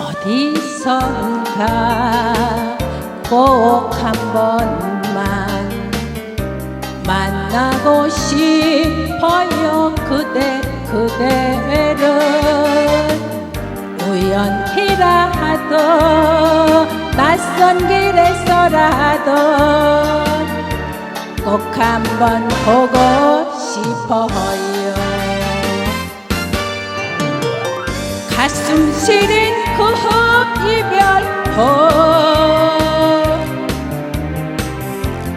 어디선가 꼭 한 번만 만나고 싶어요. 그대 그대를 우연히라도 낯선 길에서라도 꼭 한 번 보고 싶어요. 가슴 시린 그 이별호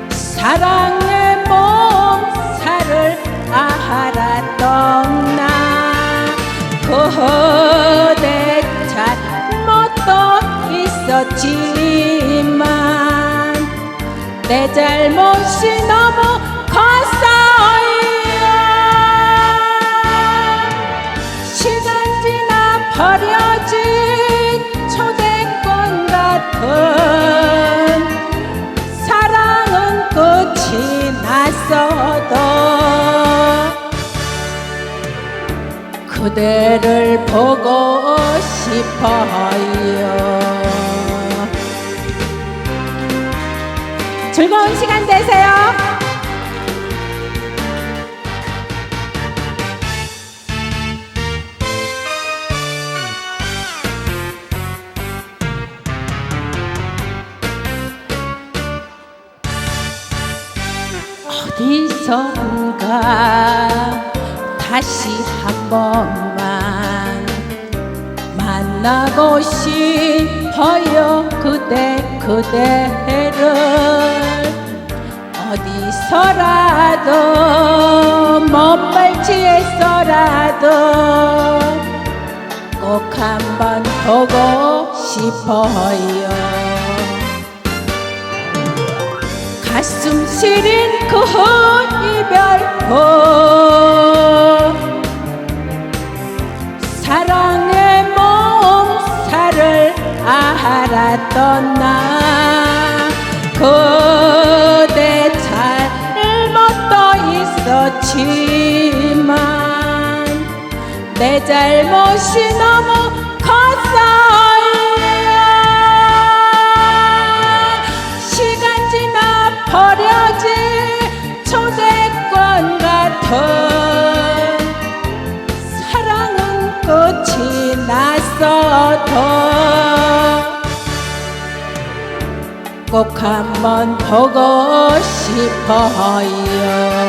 사랑의 몸살을 알았던 나. 그대 잘못도 있었지만 내 잘못이 너무 났어도 그대를 보고 싶어요 즐거운 시간 되세요. 어디선가 다시 한 번만 만나고 싶어요. 그대 그대를 어디서라도 먼 발치에서라도 꼭 한번 보고 싶어요 가슴 시린 그 이별호 사랑의 몸살을 알았던 나 그대 잘못도 있었지만 내 잘못이 너무 컸어 꼭 한번 보고 싶어요